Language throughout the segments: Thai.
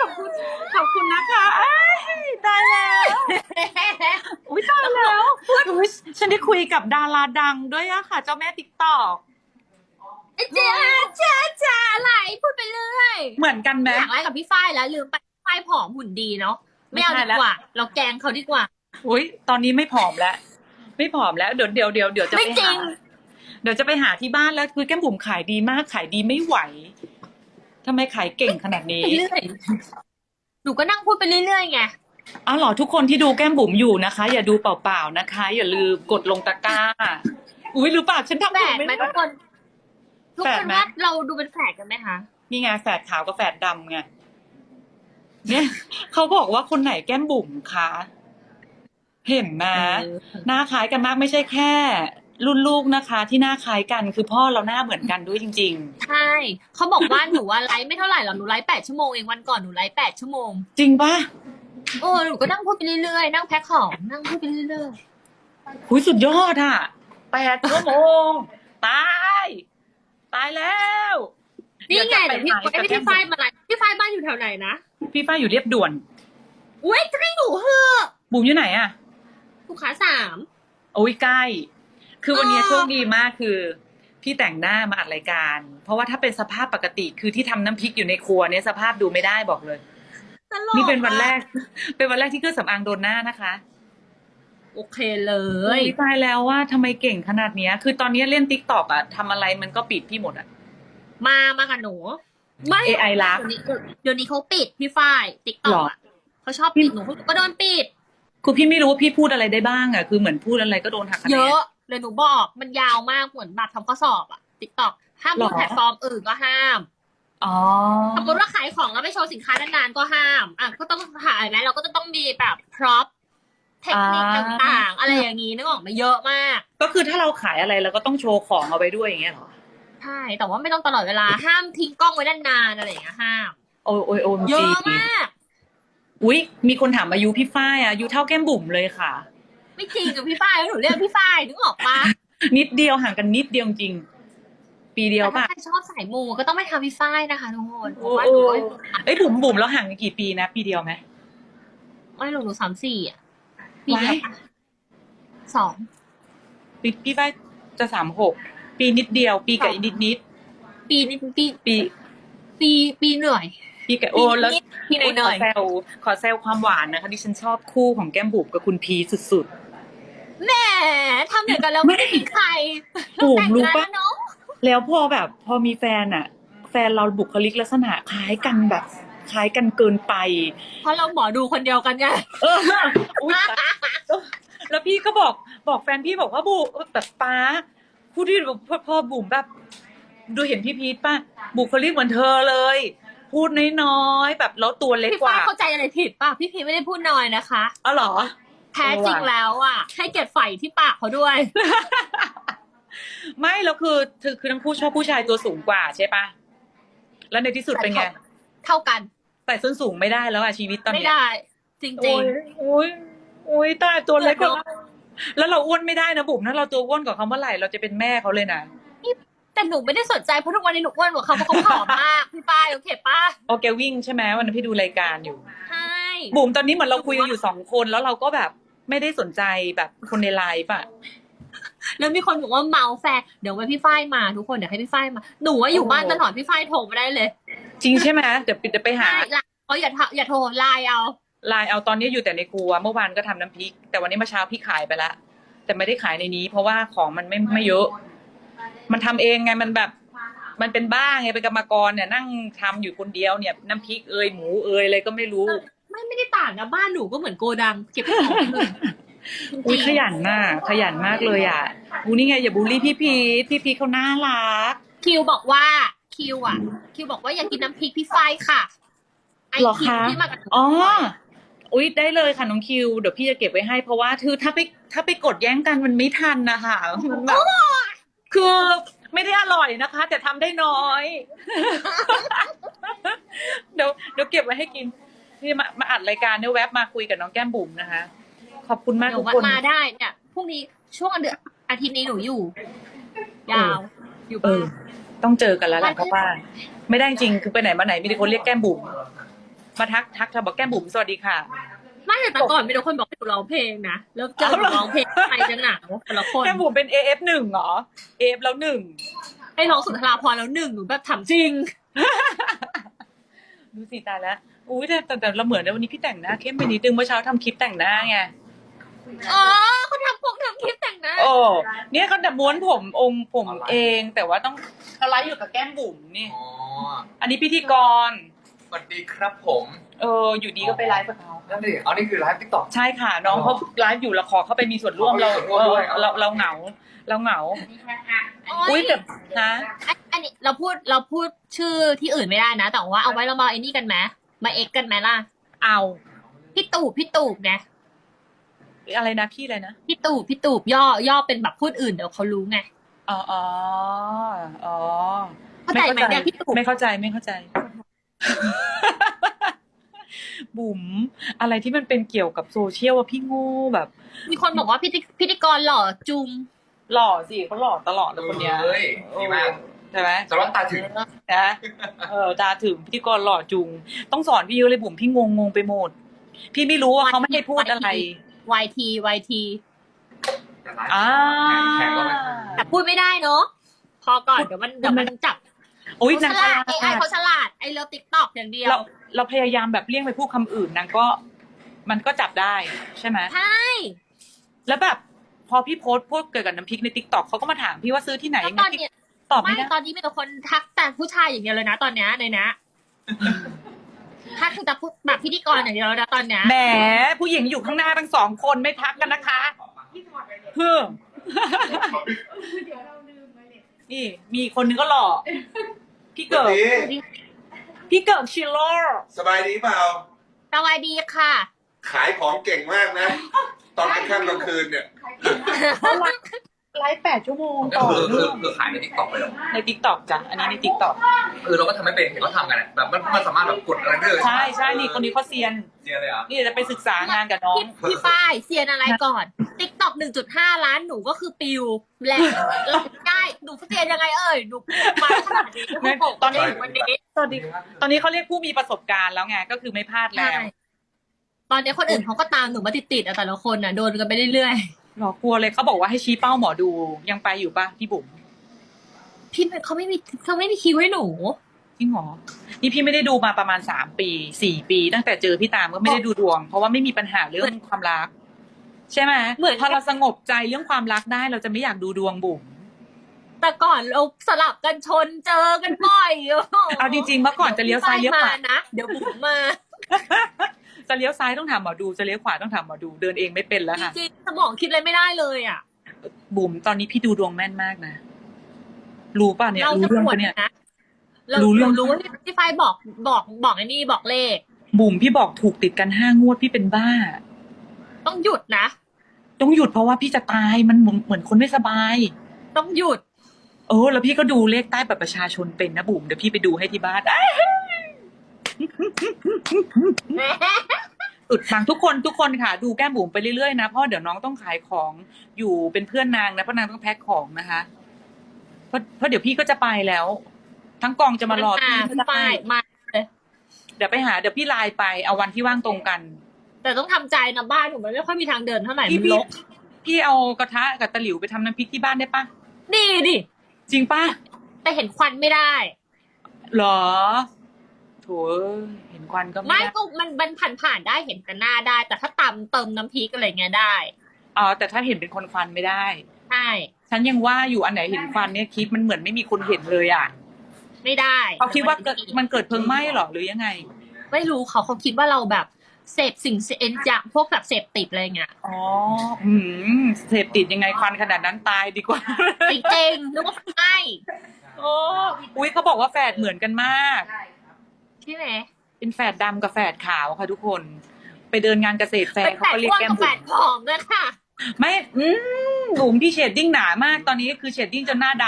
ขอบคุณ ขอบคุณนะคะเอ้ยตายแล้ว อุ้ยตายแล้วอุ๊ยฉันได้คุยกับดาราดังด้วยอะค่ะ เจ้าแม่ติ๊กตอกเจ้าจ้าจ้าอะไรพูดไปเรื่อยเหมือนกันไหมอยากไล่กับพี่ฝ้ายแล้วลืมไปพี่ฝ้ายผอมหุ่นดีเนาะไม่เอาไม่ดีใช่แล้วกว่า เราแกล้งเขาดีกว่า อุ้ยตอนนี้ไม่ผอมแล้ว ไม่ผอมแล้วเดี๋ยวเดี๋ยวเดี๋ยวเดี๋ยวจะไม่ไปจริหางเดี๋ยวจะไปหาที่บ้านแล้วคือแก้มบุ๋มขายดีมากขายดีไม่ไหว ทำไมขายเก่งขนาดนี้ไปเรื่อยหนูก็นั่งพูดไปเรื่อยๆไงอ้าวเหรอทุกคนที่ดูแก้มบุ๋มอยู่นะคะ อย่าดูเปล่าๆนะคะ อย่าลืมกดลงตะกร้า อุ้ยหรือเปล่าฉันทำแฝถูกดไหมไหมทุกคน ทุกแฝคดนไหมว่าเราดูเป็นแฝดกันไหมคะ นี่ไงแฝดขาวกับแฝดดำไงเนี่ยเขาบอกว่าคนไหนแก้มบุ๋มคะเห็นไหมเออ หน้าคล้ายกันมากไม่ใช่แค่ รุ่นลูกนะคะ ที่หน้าคล้ายกันคือพ่อเราหน้าเหมือนกันด้วยจริง ใช่เขาบอกว่าหนูว่าไลฟ์ไม่เท่าไหร่หรอกหนูไลฟ์แปดชั่วโมงเองวันก่อนหนูไลฟ์แปดชั่วโมง ๆ จริงปะโอ้หนูก็นั่งพูดไปเรื่อยๆนั่งแพ็คของนั่งพูดไปเรื่อยหุยสุดยอดอะแปดชั่วโมง ตาย ตายแล้วๆนี่ไงจะเดี๋ยวพี่ปหไอ้พี่ฝ้ายมาไลฟ์พี่ฝ้ายบ้านอยู่แถวไหนนะพี่ฝ้ายอยู่เรียบด่วน อุ้ยจะให้หนูเหอะบุ๋มอยู่ไหนอะ ลูกค้าสามโอ้ยใกล้ คือวันนี้อ๋อโชคดีมากคือ พี่แต่งหน้ามาอัดรายการ เพราะว่าถ้าเป็นสภาพปกติคือที่ทำน้ำพริกอยู่ในครัวเนี่ยสภาพดูไม่ได้บอกเลยตลกนี่เป็นวันอะแรก เป็นวันแรกที่เครื่องสำอางโดนหน้านะคะ โอเคเลเฮ้ยยตายแล้วว่าทำไมเก่งขนาดเนี้ย คือตอนนี้เล่นติ๊กตอกอะทำอะไรมันก็ปิดพี่หมดอะมามากับหนูไม่ AI รักเดี๋ยวนี้เดี๋ยวนี้เขาปิดพี่ฝ้ายติ๊กต็หรออกเขาชอบปิดหนูหนูก็โดนปิดคือพี่ไม่รู้ว่าพี่พูดอะไรได้บ้างอะคือเหมือนพูดอะไรก็โดนหักคะแนนเยอะ เลยหนูบอกมันยาวมากเหมือนแบบทำข้อสอบอะติ๊กต็อกห้ามหรดูอแพลตฟอร์มอื่นก็ห้ามอ๋อสมมติว่าขายของแล้วไม่โชว์สินค้านานๆก็ห้ามอะก็ต้องหาอะไรเราก็จะต้องมีแบบพร็อพเทคนิคอ่าต่างๆ อะไรอย่างนี้นึกออกมาเยอะมาก ก็คือถ้าเราขายอะไรเราก็ต้องโชว์ของเอาไว้ด้วยอย่างเงี้ยเหรอใช่แต่ว่าไม่ต้องตลอดเวลาห้ามทิ้งกล้องไว้นานๆอะไรอย่างเงี้ยห้าม โอ้ยโอ้ยโอ้ยเยจริอะงมาก อุ๊ย มีคนถามอายุพี่ฝ้ายอะอายุเท่าแก้มบุ๋มเลยค่ะ ไม่จริงกับพี่ฝ้ายหนูเรียกพี่ฝ้ายนึกออกปะนิดเดียวห่างกันนิดเดียวจริง ปีเดียวแต่ป่ะถ้าใครชอบสายมูก็ต้องไม่ทำพี่ฝ้ายนะคะทุกคนเพโอ้ราะว่าโอ้หนูเอ้ยบุ๋มบุ๋มแล้วห่างกันกี่ปีนะ ปีเดียวไหมไม่หนูหนูสามสี่อะปีเดียวปะสองปีพี่ฝ้ายจะสามหกปีนิดเดียว ปีกับอีกนิดนิดปีนี้ปีปีปีปีเหนื่อยปีกับโอ้แล้วปีหน่อยหน่อยขอแซวขอแซวความหวานนะคะดิฉันชอบคู่ของแก้มบุ๋มกับคุณพีสุดแหม ทำอย่างกันแล้วไม่ได้ถึงใครโอ้โหแต่งรู้งานปะแล้วเนาะๆแล้วพอแบบพอมีแฟนอะแฟนเราบุคลิกลักษณะคล้ายกันแบบคล้ายกันเกินไป เพราะเราหมอดูคนเดียวกันไงเอออุ๊ยตายแล้วพี่ก็บอกบอกแฟนพี่บอกว่าบุแบบป้าผู้ที่พอพอบุ๋มแบบ ดูเห็นพี่พีทป่ะบุคลิกเหมือนเธอเลย พูดน้อยๆแบบแล้วตัวเล็กพี่กฝ้าว่าเข้าใจอะไรผิดป่ะพี่พีไม่ได้พูดน้อยนะคะอ๋อเหรอ แท้จริงแล้วอะให้เกียรติฝ่ายที่ปากเขาด้วย ไม่แล้วคือคือคือทั้งคู่ชอบผู้ชายตัวสูงกว่าใช่ปะแล้วในที่สุดเป็นไง เท่ากัน แต่ส้นสูงไม่ได้แล้วอะชีวิตตอนไม่เนี้ยได้ จริงโอ้ยโอ้ยโอ้ยตายตัวเล็กกว่าเราแล้วเราอ้วนไม่ได้นะบุ๋มถ้าเราตัวอ้วนกว่าเขาเมื่อไหร่เราจะเป็นแม่เขาเลยนะๆแต่หนูไม่ได้สนใจเพราะทุกวันนี้หนูอ้วนกว่าเขาเพราะเขาผอมมากพี่ป้ายโอเคป้าโอเควิ่งใช่ไหมวันนั้นพี่ดูรายการอยู่ใช่บุ๋มตอนนี้เหมือนเราคุยกันอยู่สองคนแล้วเราก็แบบ ไม่ได้สนใจแบบคนในไลฟ์อะแล้วมีคนบอกว่าเมาแฟนเดี๋ยวไว้พี่ฝ้ายมาทุกคนเดี๋ยวให้พี่ฝ้ายมาหนูว่าอยู่บ้านตลอดพี่ฝ้ายโทรมาได้เลย จริงใช่ไหมเดี๋ยวปิดเดี๋ยวไปหาใช่ไลน์เขาอย่าทะอย่าโทรไลน์เอาไลน์เอาตอนนี้อยู่แต่ในครัวเมื่อวานก็ทำน้ำพริก แต่วันนี้เมื่อเช้าพี่ขายไปละ แต่ไม่ได้ขายในนี้ เพราะว่าของมันไม่ไม่เยอะ มันทำเองไงมันแบบ มันเป็นบ้าไงเป็นกรรมกรเนี่ยนั่งทำอยู่คนเดียวเนี่ย น้ำพริกเอยหมูเอยอะไรก็ไม่รู้ ไม่ไม่ได้ต่างนะบ้านหนูก็เหมือนโกดัง เก็บของเลยจอุ้ยริงขยันมาก ขยันมากเลยอะอูนี่ไงอย่าบูลลี่พี่พีทพี่พีทเขาน่ารักๆคิวบอกว่าคิวอะ คิวบอกว่าอยากกินน้ำพริกพี่ฝ้ายค่ะไอเหรอคิวคะ ที่มากับหนูอ๋อ อุ๊ยได้เลยค่ะน้องคิว เดี๋ยวพี่จะเก็บไว้ให้ เพราะว่าคือถ้าไปถ้าไปกดแย่งกันมันไม่ทันนะคะมันแบบคือไม่ได้อร่อยนะคะ แต่ทำได้น้อย เดี๋ยวเดี๋ยวเก็บไว้ให้กิน นี่มามาอัดรายการเนี่ยแวบมาคุยกับน้องแก้มบุ๋มนะคะ ขอบคุณมากเดี๋ยทุวกคนมาได้เนี่ยพรุ่งนี้ช่วงเดือนอาทิตย์นี้หนูอยู่ ยาว อยู่เอบ้าอนต้องเจอกันแล้วแหละเพราะว่า ไม่ได้จริงคือไปไหนมาไหนมีแต่คนเรียกแก้มบุ๋มมาทักทักเธอบอกแก้มบุ๋มสวัสดีค่ะ ไม่แต่แต่ก่อนมีแต่คนบอกให้หนูร้องเพลงนะแล้วเจอหนูร้องเพลงใครจะหนาวแต่ละคนแก้มบุ๋มเป็น AF หนึ่งเหรอ AF แล้วหนึ่ง ให้ร้องสุนทราพรณ์แล้วหนึ่งหนูแบบถามจริง ดูสิตายแล้ว อุ้ยแต่แต่แต่เราเหมือนนะวันนี้พี่แต่งหน้าเข้มไปนิดนึงเมื่อเช้าทำคลิปแต่งหน้าไงอ๋อเขาทำพวกทำคลิปแต่งหน้าโอ้เนี่ยเขาดับม้วนผมองค์ผมเอง แต่ว่าต้องเขาไลฟ์อยู่กับแก้มบุ๋มนี่ อ๋ออันนี้พิธีกร สวัสดีครับผมเออ อยู่ดีก็ไปไลฟ์กับเขานั่นดิเอานี่คือไลฟ์ติ๊กต็อก ใช่ค่ะ น้องเขาไลฟ์อยู่เราขอเข้าไปมีส่วนร่วมขอเรามีส่วนร่วมด้วยเออเราเราเหงา เราเหงา อุ้ยแต่ฮะอันอันนี้เราพูดเราพูดชื่อที่อื่นไม่ได้นะ แต่ว่าเอาไว้เรามาไอ้นี่กันไหม มาเอ็กกันไหมล่ะ เอา พี่ตูบพี่ตูบไงอะไรนะพี่อะไรนะพี่ตูบพี่ตูบย่อย่อเป็นแบบพูดอื่นเดี๋ยวเขารู้ไงอ๋ออ๋ออ๋อเข้าใจไหมเนี่ยพี่ตูบไม่เข้าใจไม่เข้าใจ บุ๋มอะไรที่มันเป็นเกี่ยวกับโซเชียลว่าพี่โง่แบบ มีคนบอกว่าพิธีพิธีกรหล่อจุงหล่อสิเขาหล่อตลอดเลยคนเนี้ยเฮ้ยดีมากใช่ไหมสำหรับตาถึง นะเออตาถึงพิธีกรหล่อจุง ต้องสอนพี่เยอะเลยบุ๋มพี่งงงงไปหมด พี่ไม่รู้ว่าเขาไม่ให้พูดอะไร YT YT อ่าแข่งก็ไม่แต่พูดไม่ได้เนาะพอก่อนเดี๋ยวมันเดี๋ยวมันจับโอ้ยเขานางฉฉลาลาด AI ดเขาฉลาดไอเลิฟติ๊กต็อกอย่างเดียว เราเราพยายามแบบเลี่ยงไปพูดคำอื่นนางก็ มันก็จับได้ใช่ไหมใช่แล้วแบบพอพี่โพสต์พวกเกี่ยวกับน้ำพริกในทิกตอกเขาก็มาถามพี่ว่าซื้อที่ไหนแล้วยังตไงอนพี่เนี้ย ตอบไม่ไม่ได้ตอนนี้มีแต่คนทักแต่ผู้ชายอย่างเดียวเลยนะตอนเนี้ยในนะทักคือแต่พูดแบบพิธีกรอย่างเดียวแล้วนะตอนเนี้ยแหมผู้หญิงอยู่ข้างหน้าทั้งสองคนไม่ทักกันนะคะเพิ่มนี่ มีคนนึงก็หล่อพี่สเกิวัดสดีพี่เกิดชิลเลอร์สบายดีเปล่า สวัสดีค่ะ ขายของเก่งมากนะ ตอนกลางค่ำกลางคืนเนี่ย ไลฟ์แปดชั่วโมงก็ต่อคือคือเนื่องคือขายในติ๊กต็อกเลยเหรอในทิกตอกจ้ะอันนี้ในทิกตอกคือเราก็ทำไม่เป็นเห็นเขาทำกันอะแบบมันมันสามารถแบบกดอะไรได้เลยใช่ใช่นี่คนนี้เขาเซียนเจียเลยเหรอะนี่จะไปศึกษางานกับน้อง พี่พี่ฝ้ายเซียนอะไรก่อนติ๊กต็อกหนึ่งจุดห้าล้านหนูก็คือปิวแหละรับได้หนูเซียนยังไงเอ่ยหนูมาขนาดนี้งั้นตอนนี้วันนี้ตอนนี้ตอนนี้เขาเรียกผู้มีประสบการณ์แล้วไงก็คือไม่พลาดแล้ใช่วตอนนี้คนอื่นเขาก็ตามหนูมาติดๆอะแต่ละคนอะโดนกันไปเรื่อย หรอกลัวเลยเขาบอกว่าให้ชี้เป้าหมอดูยังไปอยู่ปะพี่บุ๋มๆพี่เขาไม่มีเขาไม่มีคิวให้หนูจริงเหรอนี่พี่ไม่ได้ดูมาประมาณสามปีสี่ปี ตั้งแต่เจอพี่ตามก็ไม่ได้ดูดวง เพราะว่าไม่มีปัญหาเรื่องความรัก ใช่ไหมเหมือนพอเราสงบใจเรื่องความรักได้ เราจะไม่อยากดูดวงบุ๋มแต่ก่อนเราสลับกันชนเจอกันบ่อยโโหเอาจริงๆเมื่อก่อนจะเลี้ยวซ้ายเลี้ยวขวามนะเดี๋ยวบุ๋มมา จะเลี้ยวซ้ายต้องถามหมอดูจะเลี้ยวขวาต้องถามหมอดูเดินเองไม่เป็นแล้วจค่ะริงๆสมองคิดอะไรไม่ได้เลยอะบุ๋มตอนนี้พี่ดูดวงแม่นมากนะรู้ป่ะเนี่ยเรารู้จะเรื่องปวดปะเนี่ยนะเรารู้เรื่องรู้ว่าพี่ไฟบอกบอกบอกไอ้นี่บอกเลข บุ๋มพี่บอกถูกติดกันห้างวดพี่เป็นบ้า ต้องหยุดนะต้องหยุดเพราะว่าพี่จะตายมันเหมือนเหมือนคนไม่สบาย ต้องหยุด เออ แล้วพี่ก็ดูเลขใต้บัตรประชาชนเป็นนะบุ๋มเดี๋ยวพี่ไปดูให้ที่บ้าน อ้ายสุดทางทุกคนทุกคนค่ะ ดูแก้มบุ๋มไปเรื่อยๆนะเพราะเดี๋ยวน้องต้องขายของอยู่เป็นเพื่อนนางนะเพราะนางต้องแพ็คของนะคะเพราะเพราะเดี๋ยวพี่ก็จะไปแล้ว ทั้งกองจะมารอพี่พี่ไฟมาเดี๋ยวไปหาเดี๋ยวพี่ไลน์ไปเอาวันที่ว่างตรงกัน แต่ต้องทำใจนะบ้านหนูมันไม่ค่อยมีทางเดินเท่าไหร่พี่มันพี่รกพี่เอากระทะกับตะหลิวไปทำน้ำพริกที่บ้านได้ปะดีดิจริงปะแต่เห็นควันไม่ได้หรอโถ เอ้ยเห็นควันก็ไม่ไม่ได้ก็มันมันผ่านผ่านๆได้เห็นกันหน้าได้ แต่ถ้าตำเติมน้ำพริกอะไรเงี้ยได้อ๋อแต่ถ้าเห็นเป็นคนควันไม่ได้ ใช่ฉันยังว่าอยู่อันไหนเห็นควันเนี่ยคิดมันเหมือนไม่มีคนเห็นเลยอะไม่ได้เขาคิดว่าเกิดมันเกิดเพลิงไหม้เหรอหรือยังไงไม่รู้เขาเขาคิดว่าเราแบบเสพสิ่งเอ็นจากพวกแบบเสพติดอะไรเงี้ยอ๋อหืมเสพติดยังไงควันขนาดนั้นตายดีกว่า จริงๆนึกว่าไม่โอ้อุ้ยเขาบอกว่าแฝดเหมือนกันมาก ใช่ ไหมเป็นแฝดดำกับแฝดขาวค่ะทุกคน ไปเดินงานเกษตรแฟเป็ร์นเขาแฝดก็เรียกอ้วนแก้มกับแฝบุ๋ดมผอมด้วยค่ะ ไม่อืมบุ๋มพี่เชดดิ้งหนามาก ตอนนี้คือเชดดิ้งจนหน้าด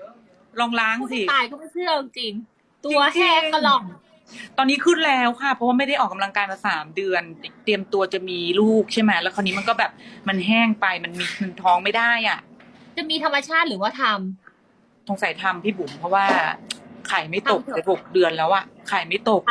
ำลองล้างผู้สิที่ตายก็ไม่เชื่อจริงๆตัวแห้งกระหล่องตอนนี้ขึ้นแล้วค่ะ เพราะว่าไม่ได้ออกกำลังกายมาสามเดือน เตรียมตัวจะมีลูกใช่ไหมแล้วคราวนี้มันก็แบบมันแห้งไปมันมีมันท้องไม่ได้อะ จะมีธรรมชาติหรือว่าทำสงสัยทำพี่บุ๋มเพราะว่า ไข่ไม่ตกทำเถอะแต่หกเดือนแล้วอะไข่ไม่ตก